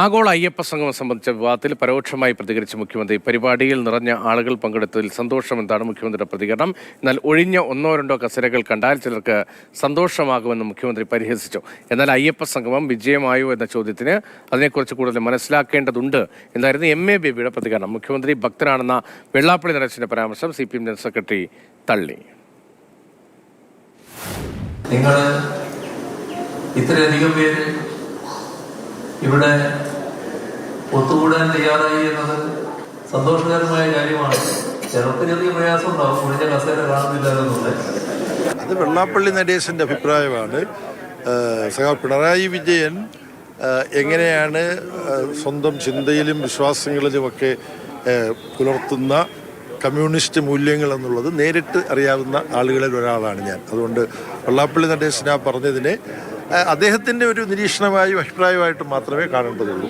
ആഗോള അയ്യപ്പ സംഗമം സംബന്ധിച്ച വിവാദത്തിൽ പരോക്ഷമായി പ്രതികരിച്ച മുഖ്യമന്ത്രി പരിപാടിയിൽ നിറഞ്ഞ ആളുകൾ പങ്കെടുത്തതിൽ സന്തോഷമെന്നാണ് മുഖ്യമന്ത്രിയുടെ പ്രതികരണം? എന്നാൽ ഒഴിഞ്ഞ ഒന്നോ രണ്ടോ കസരകൾ കണ്ടാൽ ചിലർക്ക് സന്തോഷമാകുമെന്ന് മുഖ്യമന്ത്രി പരിഹസിച്ചു. എന്നാൽ അയ്യപ്പ സംഗമം വിജയമായോ എന്ന ചോദ്യത്തിന് അതിനെക്കുറിച്ച് കൂടുതൽ മനസ്സിലാക്കേണ്ടതുണ്ട് എന്നായിരുന്നു എം. എ. ബേബിയുടെ പ്രതികരണം. മുഖ്യമന്ത്രി ഭക്തനാണെന്ന വെള്ളാപ്പള്ളി നരേശിന്റെ പരാമർശം C P M general secretary തള്ളി. ഇത്രയധികം പേര് ഇവിടെ ഒത്തുകൂടാൻ തയ്യാറായി എന്നത് സന്തോഷകരമായ കാര്യമാണ്. ചിലർക്ക് ചെറിയ പ്രയാസം ഉണ്ടാവും ഒഴിഞ്ഞ കസേര കാണുന്നില്ല എന്നുള്ളത്. അത് വെള്ളാപ്പള്ളി നടേശന്റെ അഭിപ്രായമാണ്. സഹ പിണറായി വിജയൻ എങ്ങനെയാണ് സ്വന്തം ചിന്തയിലും വിശ്വാസങ്ങളിലുമൊക്കെ പുലർത്തുന്ന കമ്മ്യൂണിസ്റ്റ് മൂല്യങ്ങൾ എന്നുള്ളത് നേരിട്ട് അറിയാവുന്ന ആളുകളിൽ ഒരാളാണ് ഞാൻ. അതുകൊണ്ട് വെള്ളാപ്പള്ളി നടേശൻ ആ പറഞ്ഞതിനെ അദ്ദേഹത്തിന്റെ ഒരു നിരീക്ഷണമായും അഭിപ്രായമായിട്ടും മാത്രമേ കാണേണ്ടതുള്ളൂ.